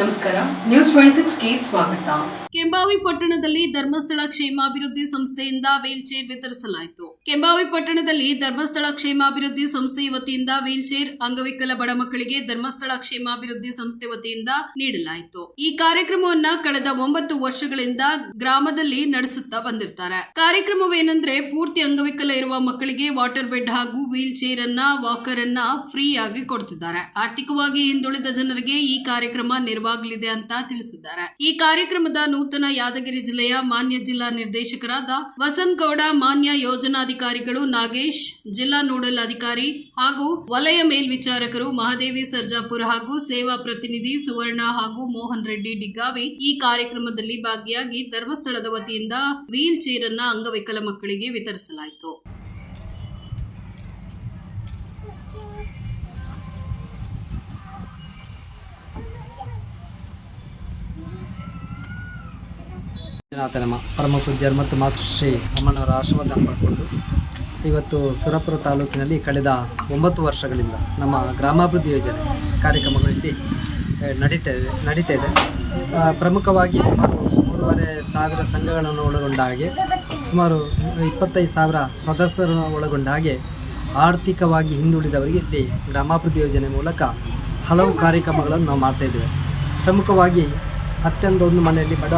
ನಮಸ್ಕಾರ. News twenty ಸಿಕ್ಸ್ಗೆ ಸ್ವಾಗತ. ಕೆಂಬಾವಿ ಪಟ್ಟಣದಲ್ಲಿ ಧರ್ಮಸ್ಥಳ ಕ್ಷೇಮಾಭಿವೃದ್ಧಿ ಸಂಸ್ಥೆಯಿಂದ ವೀಲ್ ಚೇರ್ ವಿತರಿಸಲಾಯಿತು. ಕೆಂಬಾವಿ ಪಟ್ಟಣದಲ್ಲಿ ಧರ್ಮಸ್ಥಳ ಕ್ಷೇಮಾಭಿವೃದ್ಧಿ ಸಂಸ್ಥೆ ವತಿಯಿಂದ ವೀಲ್ ಚೇರ್ ಅಂಗವಿಕಲ ಬಡ ಮಕ್ಕಳಿಗೆ ಧರ್ಮಸ್ಥಳ ಕ್ಷೇಮಾಭಿವೃದ್ಧಿ ಸಂಸ್ಥೆ ವತಿಯಿಂದ ನೀಡಲಾಯಿತು. ಈ ಕಾರ್ಯಕ್ರಮವನ್ನ ಕಳೆದ ಒಂಬತ್ತು ವರ್ಷಗಳಿಂದ ಗ್ರಾಮದಲ್ಲಿ ನಡೆಸುತ್ತಾ ಬಂದಿರ್ತಾರೆ. ಕಾರ್ಯಕ್ರಮವೇನೆಂದ್ರೆ ಪೂರ್ತಿ ಅಂಗವಿಕಲ ಇರುವ ಮಕ್ಕಳಿಗೆ ವಾಟರ್ ಬೆಡ್ ಹಾಗೂ ವೀಲ್ ಚೇರ್ ಅನ್ನ, ವಾಕರ್ ಅನ್ನ ಫ್ರೀ ಆಗಿ ಕೊಡ್ತಿದ್ದಾರೆ. ಆರ್ಥಿಕವಾಗಿ ಹಿಂದುಳಿದ ಜನರಿಗೆ ಈ ಕಾರ್ಯಕ್ರಮ ನೆರವಾಗಲಿದೆ ಅಂತ ತಿಳಿಸಿದ್ದಾರೆ. ಈ ಕಾರ್ಯಕ್ರಮದ ನೂತನ ಯಾದಗಿರಿ ಜಿಲ್ಲೆಯ ಮಾನ್ಯ ಜಿಲ್ಲಾ ನಿರ್ದೇಶಕರಾದ ವಸಂತ್ ಗೌಡ ಮಾನ್ಯ ಯೋಜನಾಧಿಕಾರಿಗಳು ನಾಗೇಶ್, ಜಿಲ್ಲಾ ನೋಡಲ್ ಅಧಿಕಾರಿ ಹಾಗೂ ವಲಯ ಮೇಲ್ವಿಚಾರಕರು ಮಹಾದೇವಿ ಸರ್ಜಾಪುರ ಹಾಗೂ ಸೇವಾ ಪ್ರತಿನಿಧಿ ಸುವರ್ಣ ಹಾಗೂ ಮೋಹನ್ ರೆಡ್ಡಿ ಡಿಗ್ಗಾವಿ ಈ ಕಾರ್ಯಕ್ರಮದಲ್ಲಿ ಭಾಗಿಯಾಗಿ ಧರ್ಮಸ್ಥಳದ ವತಿಯಿಂದ ವೀಲ್ ಚೇರ್ ಅನ್ನ ಅಂಗವಿಕಲ ಮಕ್ಕಳಿಗೆ ವಿತರಿಸಲಾಯಿತು. ಮಂಜುನಾಥನಮ್ಮ ಪರಮ ಪೂಜ್ಯರು ಮತ್ತು ಮಾತೃಶ್ರೀ ಅಮ್ಮನವರ ಆಶೀರ್ವಾದ ಮಾಡಿಕೊಂಡು ಇವತ್ತು ಸುರಪುರ ತಾಲೂಕಿನಲ್ಲಿ ಕಳೆದ ಒಂಬತ್ತು ವರ್ಷಗಳಿಂದ ನಮ್ಮ ಗ್ರಾಮಾಭಿವೃದ್ಧಿ ಯೋಜನೆ ಕಾರ್ಯಕ್ರಮಗಳಲ್ಲಿ ನಡೀತಾ ಇದೆ ನಡೀತಾ ಇದೆ. ಪ್ರಮುಖವಾಗಿ ಸುಮಾರು ಮೂರುವರೆ ಸಾವಿರ ಸಂಘಗಳನ್ನು ಒಳಗೊಂಡ ಹಾಗೆ, ಸುಮಾರು ಇಪ್ಪತ್ತೈದು ಸಾವಿರ ಸದಸ್ಯರನ್ನು ಒಳಗೊಂಡ ಹಾಗೆ ಆರ್ಥಿಕವಾಗಿ ಹಿಂದುಳಿದವರಿಗೆ ಇಲ್ಲಿ ಗ್ರಾಮಾಭಿವೃದ್ಧಿ ಯೋಜನೆ ಮೂಲಕ ಹಲವು ಕಾರ್ಯಕ್ರಮಗಳನ್ನು ನಾವು ಮಾಡ್ತಾಯಿದ್ದೇವೆ ಪ್ರಮುಖವಾಗಿ ಅತ್ಯಂತ ಒಂದು ಮನೆಯಲ್ಲಿ ಬಡ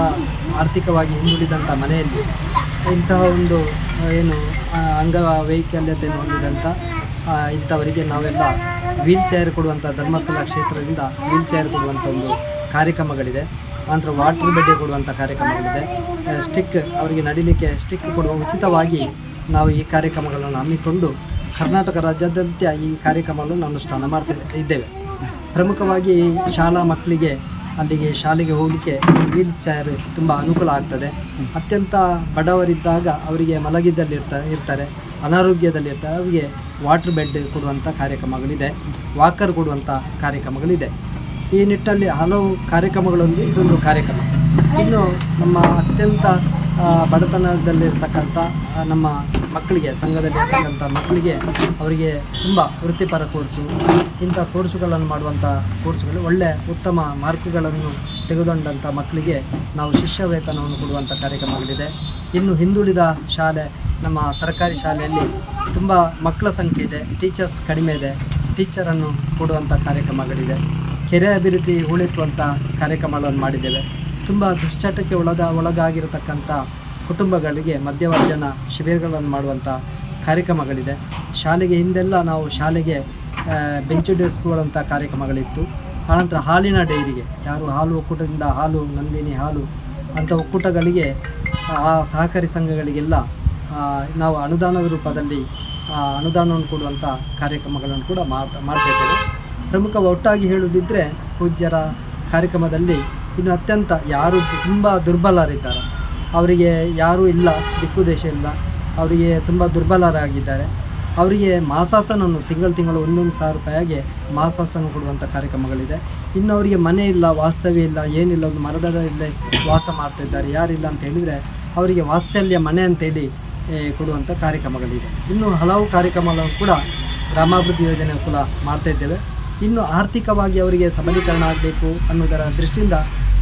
ಆರ್ಥಿಕವಾಗಿ ಹಿಂದುಳಿದಂಥ ಮನೆಯಲ್ಲಿ ಇಂತಹ ಒಂದು ಏನು ಅಂಗ ವೈಕಲ್ಯತೆಯನ್ನು ಹೊಂದಿದಂಥ ಇಂಥವರಿಗೆ ನಾವೆಲ್ಲ ವೀಲ್ ಚೇರ್ ಕೊಡುವಂಥ ಧರ್ಮಸ್ಥಳ ಕ್ಷೇತ್ರದಿಂದ ವೀಲ್ ಚೇರ್ ಕೊಡುವಂಥ ಒಂದು ಕಾರ್ಯಕ್ರಮಗಳಿದೆ. ನಂತರ ವಾಟರ್ ಬೆಡ್ಡೆ ಕೊಡುವಂಥ ಕಾರ್ಯಕ್ರಮಗಳಿದೆ. ಸ್ಟಿಕ್ ಅವರಿಗೆ ನಡಿಲಿಕ್ಕೆ ಸ್ಟಿಕ್ ಕೊಡುವ ಉಚಿತವಾಗಿ ನಾವು ಈ ಕಾರ್ಯಕ್ರಮಗಳನ್ನು ಹಮ್ಮಿಕೊಂಡು ಕರ್ನಾಟಕ ರಾಜ್ಯಾದ್ಯಂತ ಈ ಕಾರ್ಯಕ್ರಮವನ್ನು ಅನುಷ್ಠಾನ ಮಾಡ್ತಾ ಇದ್ದೇವೆ. ಪ್ರಮುಖವಾಗಿ ಶಾಲಾ ಮಕ್ಕಳಿಗೆ ಅಲ್ಲಿಗೆ ಶಾಲೆಗೆ ಹೋಗಲಿಕ್ಕೆ ವೀಲ್ ಚೇರ್ ತುಂಬ ಅನುಕೂಲ ಆಗ್ತದೆ. ಅತ್ಯಂತ ಬಡವರಿದ್ದಾಗ ಅವರಿಗೆ ಮಲಗಿದ್ದಲ್ಲಿ ಇರ್ತಾ, ಇರ್ತಾರೆ. ಇರ್ತಾರೆ. ಅವರಿಗೆ ವಾಟರ್ ಬೆಡ್ ಕೊಡುವಂಥ ಕಾರ್ಯಕ್ರಮಗಳಿದೆ. ವಾಕರ್ ಕೊಡುವಂಥ ಕಾರ್ಯಕ್ರಮಗಳಿದೆ. ಈ ನಿಟ್ಟಲ್ಲಿ ಹಲವು ಕಾರ್ಯಕ್ರಮಗಳೊಂದು ಇದೊಂದು ಕಾರ್ಯಕ್ರಮ. ಇನ್ನು ನಮ್ಮ ಅತ್ಯಂತ ಬಡತನದಲ್ಲಿರ್ತಕ್ಕಂಥ ನಮ್ಮ ಮಕ್ಕಳಿಗೆ ಸಂಘದಲ್ಲಿರ್ತಕ್ಕಂಥ ಮಕ್ಕಳಿಗೆ ಅವರಿಗೆ ತುಂಬ ವೃತ್ತಿಪರ ಕೋರ್ಸು ಇಂಥ ಕೋರ್ಸುಗಳನ್ನು ಮಾಡುವಂಥ ಕೋರ್ಸುಗಳು ಒಳ್ಳೆಯ ಉತ್ತಮ ಮಾರ್ಕ್ಗಳನ್ನು ತೆಗೆದುಕೊಂಡಂಥ ಮಕ್ಕಳಿಗೆ ನಾವು ಶಿಷ್ಯ ವೇತನವನ್ನು ಕೊಡುವಂಥ ಕಾರ್ಯಕ್ರಮಗಳಿದೆ. ಇನ್ನು ಹಿಂದುಳಿದ ಶಾಲೆ, ನಮ್ಮ ಸರ್ಕಾರಿ ಶಾಲೆಯಲ್ಲಿ ತುಂಬ ಮಕ್ಕಳ ಸಂಖ್ಯೆ ಇದೆ ಟೀಚರ್ಸ್ ಕಡಿಮೆ ಇದೆ ಟೀಚರನ್ನು ಕೊಡುವಂಥ ಕಾರ್ಯಕ್ರಮಗಳಿದೆ. ಕೆರೆ ಅಭಿವೃದ್ಧಿ ಉಳಿತುವಂಥ ಕಾರ್ಯಕ್ರಮಗಳನ್ನು ಮಾಡಿದ್ದೇವೆ. ತುಂಬ ದುಶ್ಚಟಕ್ಕೆ ಒಳದ, ಒಳಗಾಗಿರತಕ್ಕಂಥ ಕುಟುಂಬಗಳಿಗೆ ಮಧ್ಯವರ್ಜನ ಶಿಬಿರಗಳನ್ನು ಮಾಡುವಂಥ ಕಾರ್ಯಕ್ರಮಗಳಿದೆ. ಶಾಲೆಗೆ ಹಿಂದೆಲ್ಲ ನಾವು ಶಾಲೆಗೆ ಬೆಂಚು ಡೆಸ್ಕ್ಗಳಂಥ ಕಾರ್ಯಕ್ರಮಗಳಿತ್ತು. ಆನಂತರ ಹಾಲಿನ ಡೈರಿಗೆ ಯಾರು ಹಾಲು, ಒಕ್ಕೂಟದಿಂದ ಹಾಲು, ನಂದಿನಿ ಹಾಲು ಅಂಥ ಒಕ್ಕೂಟಗಳಿಗೆ, ಆ, ಸಹಕಾರಿ ಸಂಘಗಳಿಗೆಲ್ಲ ನಾವು ಅನುದಾನದ ರೂಪದಲ್ಲಿ ಅನುದಾನವನ್ನು ಕೊಡುವಂಥ ಕಾರ್ಯಕ್ರಮಗಳನ್ನು ಕೂಡ ಮಾಡ್ತಾ ಮಾಡ್ತಾಯಿದ್ದೇವೆ ಪ್ರಮುಖ ಒಟ್ಟಾಗಿ ಹೇಳುವುದಿದ್ದರೆ ಪೂಜ್ಯರ ಕಾರ್ಯಕ್ರಮದಲ್ಲಿ ಇನ್ನು ಅತ್ಯಂತ ಯಾರು ತುಂಬ ದುರ್ಬಲರಿದ್ದಾರೆ. ಅವರಿಗೆ ಯಾರೂ ಇಲ್ಲ, ದಿಕ್ಕು ದೇಶ ಇಲ್ಲ. ಅವರಿಗೆ ತುಂಬ ದುರ್ಬಲರಾಗಿದ್ದಾರೆ. ಅವರಿಗೆ ಮಾಸಾಸನನ್ನು ತಿಂಗಳು ತಿಂಗಳು ಒಂದೊಂದು ಸಾವಿರ ರೂಪಾಯಿಗೆ ಮಾಸಾಸನ ಕೊಡುವಂಥ ಕಾರ್ಯಕ್ರಮಗಳಿದೆ. ಇನ್ನು ಅವರಿಗೆ ಮನೆ ಇಲ್ಲ, ವಾಸ್ತವ್ಯ ಇಲ್ಲ, ಏನಿಲ್ಲ, ಒಂದು ಮರದ ಮರದಲ್ಲೇ ವಾಸ ಮಾಡ್ತಾಯಿದ್ದಾರೆ ಯಾರಿಲ್ಲ ಅಂತ ಹೇಳಿದರೆ ಅವರಿಗೆ ವಾತ್ಸಲ್ಯ ಮನೆ ಅಂತೇಳಿ ಕೊಡುವಂಥ ಕಾರ್ಯಕ್ರಮಗಳಿದೆ. ಇನ್ನು ಹಲವು ಕಾರ್ಯಕ್ರಮಗಳನ್ನು ಕೂಡ ಗ್ರಾಮಾಭಿವೃದ್ಧಿ ಯೋಜನೆ ಕೂಡ ಮಾಡ್ತಾಯಿದ್ದೇವೆ ಇನ್ನು ಆರ್ಥಿಕವಾಗಿ ಅವರಿಗೆ ಸಬಲೀಕರಣ ಆಗಬೇಕು ಅನ್ನೋದರ ದೃಷ್ಟಿಯಿಂದ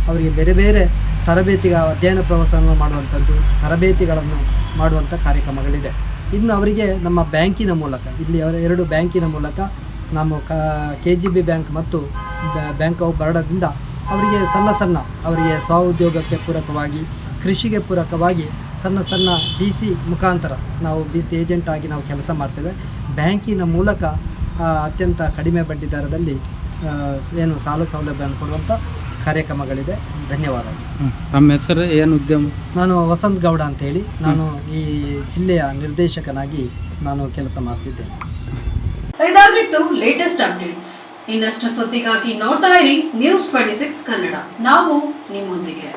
ಅವರಿಗೆ ಬೇರೆ ಬೇರೆ ತರಬೇತಿಗ ಅಧ್ಯಯನ ಪ್ರವಾಸವನ್ನು ಮಾಡುವಂಥದ್ದು, ತರಬೇತಿಗಳನ್ನು ಮಾಡುವಂಥ ಕಾರ್ಯಕ್ರಮಗಳಿದೆ. ಇನ್ನು ಅವರಿಗೆ ನಮ್ಮ ಬ್ಯಾಂಕಿನ ಮೂಲಕ, ಇಲ್ಲಿ ಅವರ ಎರಡು ಬ್ಯಾಂಕಿನ ಮೂಲಕ ನಮ್ಮ ಕ ಕೆ ಜಿ ಬಿ ಬ್ಯಾಂಕ್ ಮತ್ತು ಬ್ಯಾಂಕ್ ಆಫ್ ಬರೋಡದಿಂದ ಅವರಿಗೆ ಸಣ್ಣ ಸಣ್ಣ, ಅವರಿಗೆ ಸ್ವಉದ್ಯೋಗಕ್ಕೆ ಪೂರಕವಾಗಿ, ಕೃಷಿಗೆ ಪೂರಕವಾಗಿ ಸಣ್ಣ ಸಣ್ಣ ಬಿ ಸಿ ಮುಖಾಂತರ ನಾವು ಬಿ ಸಿ ಏಜೆಂಟ್ ಆಗಿ ನಾವು ಕೆಲಸ ಮಾಡ್ತೇವೆ. ಬ್ಯಾಂಕಿನ ಮೂಲಕ ಅತ್ಯಂತ ಕಡಿಮೆ ಬಡ್ಡಿ ದರದಲ್ಲಿ ಏನು ಸಾಲ ಸೌಲಭ್ಯವನ್ನು ಕೊಡುವಂಥ ಕಾರ್ಯಕ್ರಮಗಳಿದೆ. ಧನ್ಯವಾದಗಳು. ತಮ್ಮ ಹೆಸರು ಏನು ಉದ್ಯಮ? ನಾನು ವಸಂತ್ ಗೌಡ ಅಂತೇಳಿ. ನಾನು ಈ ಜಿಲ್ಲೆಯ ನಿರ್ದೇಶಕನಾಗಿ ನಾನು ಕೆಲಸ ಮಾಡ್ತಿದ್ದೇನೆ. ಇದಾಗಿತ್ತು ಲೇಟೆಸ್ಟ್ ಅಪ್ಡೇಟ್ಸ್ ಇನ್ನಷ್ಟು ಸುದ್ದಿಗಾಗಿ ನೋಡ್ತಾ ಇರಿ ನ್ಯೂಸ್ ಟ್ವೆಂಟಿ ಸಿಕ್ಸ್ ಕನ್ನಡ. ನಾವು ನಿಮ್ಮೊಂದಿಗೆ.